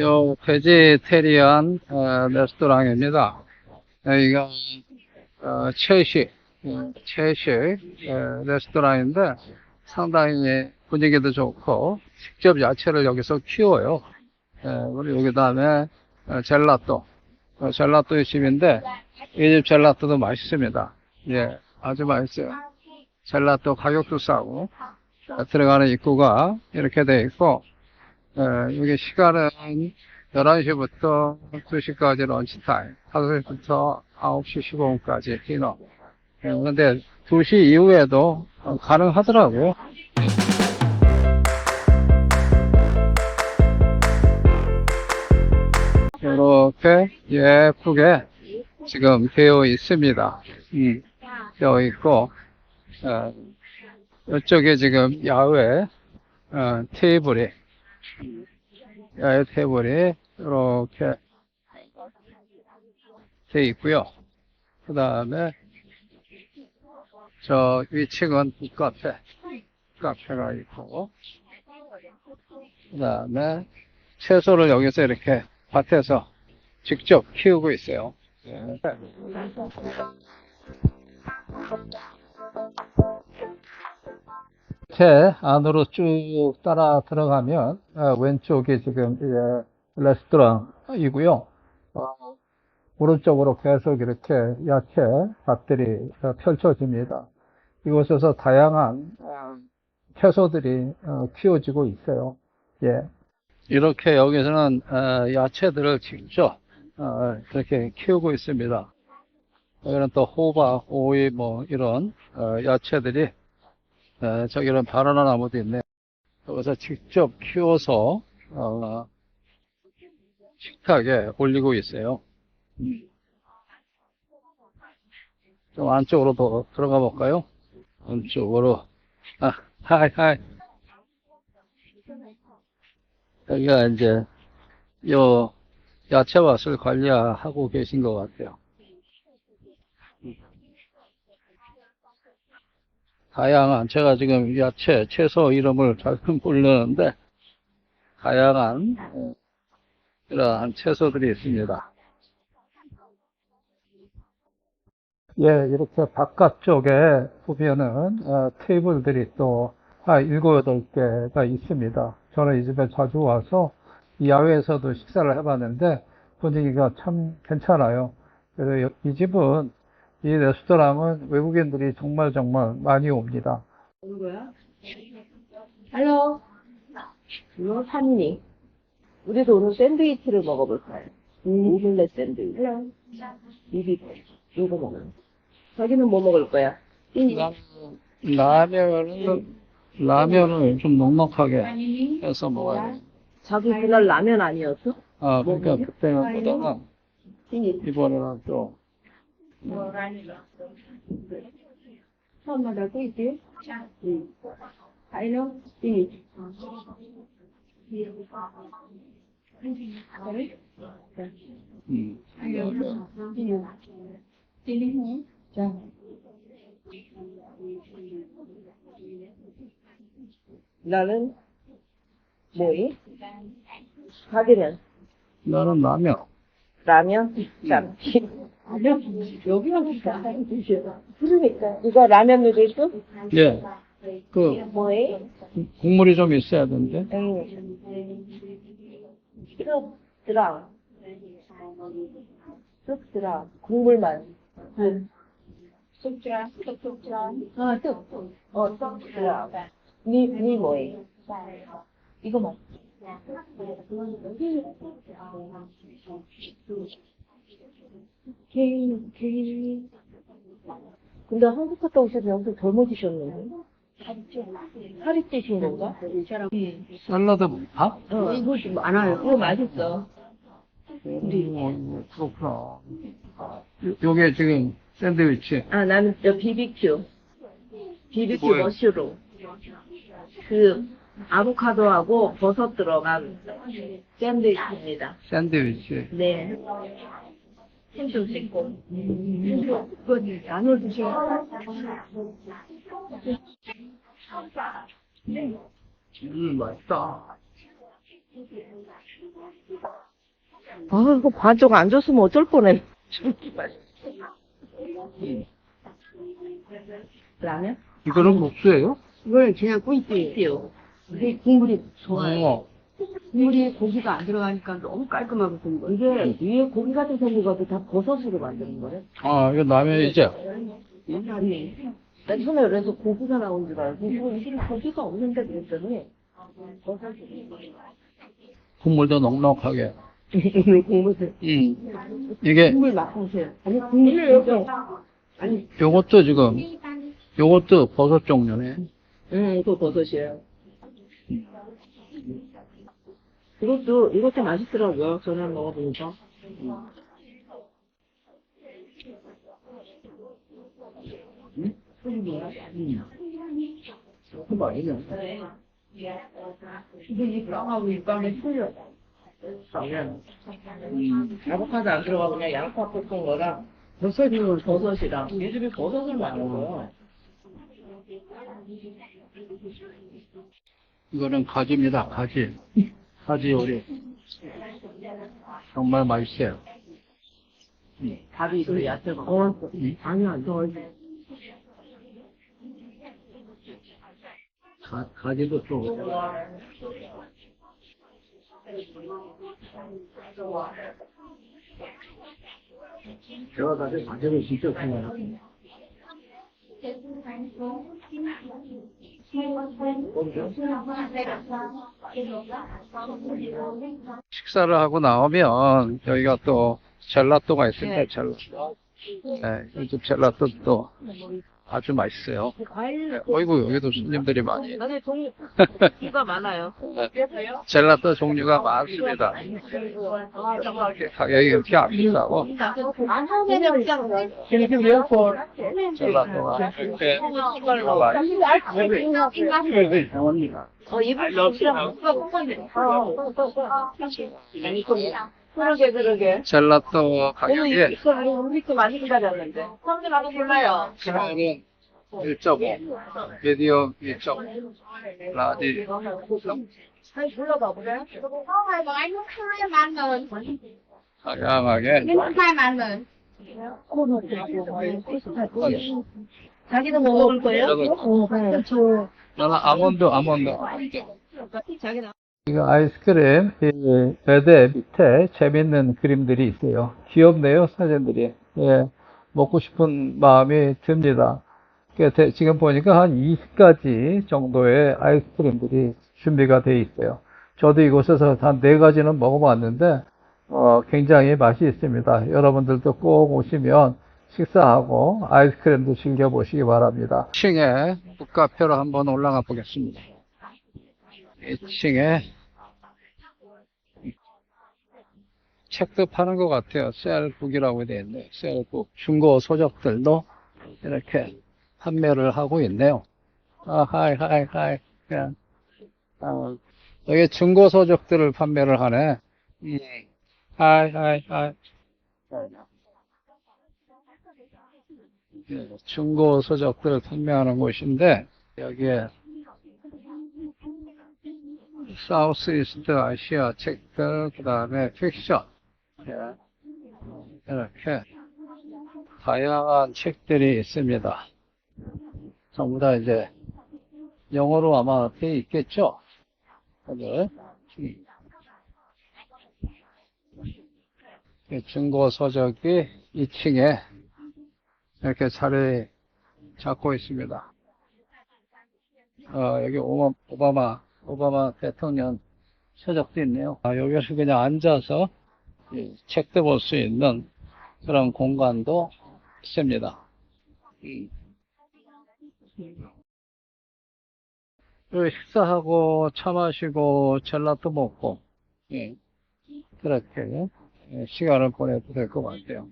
요 베지테리안 어, 레스토랑입니다. 여기가 어, 채식, 어, 채식 어, 레스토랑인데 상당히 분위기도 좋고 직접 야채를 여기서 키워요. 예, 그리고 여기 다음에 어, 젤라또, 어, 젤라또 집인데 이 집 젤라또도 맛있습니다. 예, 아주 맛있어요. 젤라또 가격도 싸고 어, 들어가는 입구가 이렇게 돼 있고 예, 여기 시간은 11시부터 2시까지 런치타임, 5시부터 9시 15분까지 디너. 예, 그런데 2시 이후에도 어, 가능하더라고요. 이렇게 예쁘게 지금 되어 있습니다. 음, 되어 있고, 어, 이쪽에 지금 야외 어, 테이블이 테이블이 이렇게 돼 있고요. 그 다음에 저 위층은 북카페, 카페가 있고, 그 다음에 채소를 여기서 이렇게 밭에서 직접 키우고 있어요. 네. 제 안으로 쭉 따라 들어가면 어, 왼쪽이 지금 이제 레스토랑이고요. 어, 오른쪽으로 계속 이렇게 야채 밭들이 어, 펼쳐집니다. 이곳에서 다양한 어, 채소들이 어, 키워지고 있어요. 예. 이렇게 여기서는 어, 야채들을 직접 어, 이렇게 키우고 있습니다. 여기는 또 호박, 오이 뭐 이런 어, 야채들이 어, 저기는 바나나 나무도 있네. 여기서 직접 키워서 어, 식탁에 올리고 있어요. 음. 좀 안쪽으로 더 들어가 볼까요? 안쪽으로. 아, 하이, 하이. 여기가 이제 요 야채밭을 관리하고 계신 것 같아요. 다양한 제가 지금 야채, 채소 이름을 잘 모르는데 다양한 어, 이러한 채소들이 있습니다. 예, 이렇게 바깥쪽에 보면은 어, 테이블들이 또한 일곱 여덟 개가 있습니다. 저는 이 집에 자주 와서 이 야외에서도 식사를 해봤는데 분위기가 참 괜찮아요. 그래서 여- 이 집은 이 레스토랑은 외국인들이 정말 정말 많이 옵니다. 오는 거야? 할로. 이거 산니. 우리도 오늘 샌드위치를 먹어볼 거야. 오믈렛 샌드위치. 할로. 비비, 요거 먹어. 자기는 뭐 먹을 거야? 라- 라면은 라면을 좀 넉넉하게 해서 먹어야 돼. 자기 그날 라면 아니었어? 아, 그러니까? 그때는 보다가 띵이. 이번에는 좀 처음 나고 있지? 응. 알려? 띵이. 음, 띵이. 자. 나는 뭐이? 자기는 나는 라면. 라면? 자, 여기가 그러니까 이거 라면 누들스? 예. 그 뭐해? 국물이 좀 있어야 되는데. 응. 쑥 드라. 쑥 드라. 국물만. 응. 쑥 드라. 쑥 드라. 어, 쑥. 어, 쑥 드라. 니, 니 뭐해? 이거만. 개인, 개인. 근데 한국 갔다 오셔서 엄청 젊어지셨는데? 살이 찌신 건가? 샐러드 밥? 어, 이거 좀 많아요. 이거 맛있어. 음, 그렇구나. 요- 요게 지금 샌드위치. 아, 나는 저 비비큐. 비비큐 뭐예요? 머쉬룸. 그, 아보카도하고 버섯 들어간 샌드위치입니다. 샌드위치. 네. 햄좀 찍고. 그거 나눠주세요. 음, 맛있다. 아, 이거 반쪽 안 줬으면 어쩔 뻔해. 라면? 이거는 국수예요? 이걸 그냥 꿀띠예요. 이게 국물이 좋아요. 어. 국물이 고기가 안 들어가니까 너무 깔끔하고 좋은 거. 이게 위에 고기 같은 생긴 것도 다 버섯으로 만드는 거래. 아, 이거 라면이죠? 옛날에 나 처음에 그래서 고기가 나온 줄 알고 이거 이게 고기가 없는데 그랬더니 버섯이 국물도 넉넉하게. 국물 음. 이게, 국물 맛보세요. 아니 국물이 이렇게 아니 요것도 지금, 요것도 버섯 종류네. 응 이거 버섯이에요. 이것도 이것도 맛있더라고요. 전에 먹어보니까. 근데 이 빵하고 이 빵이 틀려. 아보카도 안 들어가고 그냥 양파 볶은 거랑 버섯이 버섯이랑 이 집이 버섯을 많이 먹어요. 이거는 가지입니다, 가지. 가지 요리. 정말 맛있어요. 밥이 그 야채가 어, 아니야 너 가, 가지도 또. 제가 사실 가지를 진짜 좋아해요. 식사를 하고 나오면 여기가 또 젤라또가 있습니다. 젤라또. 네, 요즘 젤라또 또 아주 맛있어요. 과일 네, 어이구 여기도 손님들이 많이. 나중에 종류 가 많아요. 젤라또 종류가 많습니다. 가격이 이렇게 안 비싸고 젤라또가 이렇게 어, 이분 그러게 그러게. 젤라또 오늘 가격이 이거 음식도 많이 기다렸는데. 사람들 나도 몰라요. 키로는 1.5, 미디엄 2.5, 라지 아니 불러봐 보래. Hỏi 다양하게 자기도 뭐 먹을 거예요? 저는 아몬드 아몬드 자기는 이거 아이스크림 이 배대 밑에 재밌는 그림들이 있어요. 귀엽네요 사진들이. 예, 먹고 싶은 마음이 듭니다. 지금 보니까 한 20가지 정도의 아이스크림들이 준비가 돼 있어요. 저도 이곳에서 한 네 가지는 먹어봤는데 어, 굉장히 맛이 있습니다. 여러분들도 꼭 오시면 식사하고 아이스크림도 즐겨보시기 바랍니다. 2층에 국가표로 한번 올라가 보겠습니다. 2층에 책도 파는 것 같아요. 셀북이라고 되어 있네요. 셀북. 중고 서적들도 이렇게 판매를 하고 있네요. 아, 하이, 하이, 하이. 그냥, 아, 여기 중고 서적들을 판매를 하네. 음. 하이, 하이, 하이. 예, 중고 서적들을 판매하는 곳인데, 여기에 사우스 이스트 아시아 책들, 그 다음에 픽션. 예. 이렇게 다양한 책들이 있습니다. 전부 다 이제 영어로 아마 돼 있겠죠? 이 중고 서적이 2층에 이렇게 자리 잡고 있습니다. 어, 여기 오바, 오바마, 오바마 대통령 서적도 있네요. 아, 여기서 그냥 앉아서 이 책도 볼 수 있는 그런 공간도 있습니다. 식사하고 차 마시고 젤라또 먹고 예, 그렇게 예, 시간을 보내도 될 것 같아요.